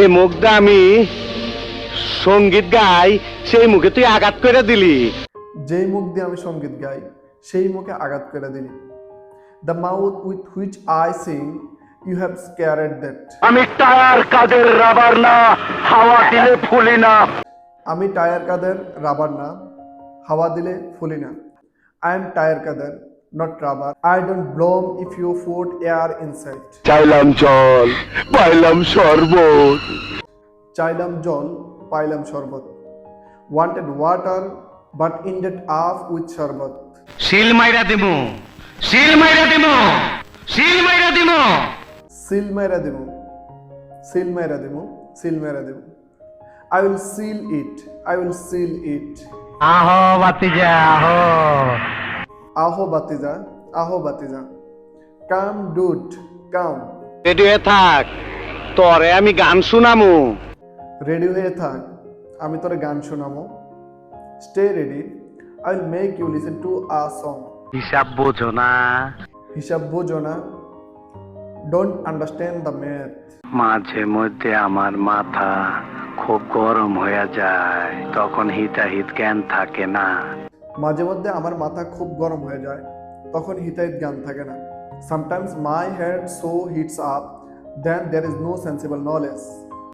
এই মুখটা আমি সংগীত গাই সেই মুখে তুই আঘাত করে দিলি। যেই মুখ দিয়ে আমি সংগীত গাই সেই মুখে আঘাত করে দিলি। The mouth with which I sing you have scared that আমি টায়ার কাজের রাবার না হাওয়া দিলে ফুলি না। আমি টায়ার কাদের রাবার না হাওয়া দিলে ফুলি না। আই এম টায়ার কাদের। Not rubber I don't blow if you feed air inside চাইলাম জল পাইলাম শরবত। চাইলাম জল পাইলাম শরবত। Wanted water but ended up with শরবত। শিল মাইরা দিমু। শিল মাইরা দিমু। শিল মাইরা দিমু। সিল মেরা দেবো সিল মেরা দেবো সিল মেরা দেবো I will seal it I will seal it আহো বাতিজা আহো। আহো বাতিজা আহো বাতিজা। কাম ডুড কাম। রেডি হয়ে থাক তরে আমি গান শুনামু। রেডি হয়ে থাক আমি তোরে গান শোনাবো stay ready I will make you listen to a song. হিসাব বোঝো না। হিসাব বোঝো না। Don't understand the math. মাঝে মধ্যে আমার মাথা খুব গরম হয়ে যায় তখন হিতাহিত জ্ঞান থাকে না। মাঝে মধ্যে আমার মাথা খুব গরম হয়ে যায়, তখন হিতাহিত জ্ঞান থাকে না। Sometimes my head so hits up then there is no sensible knowledge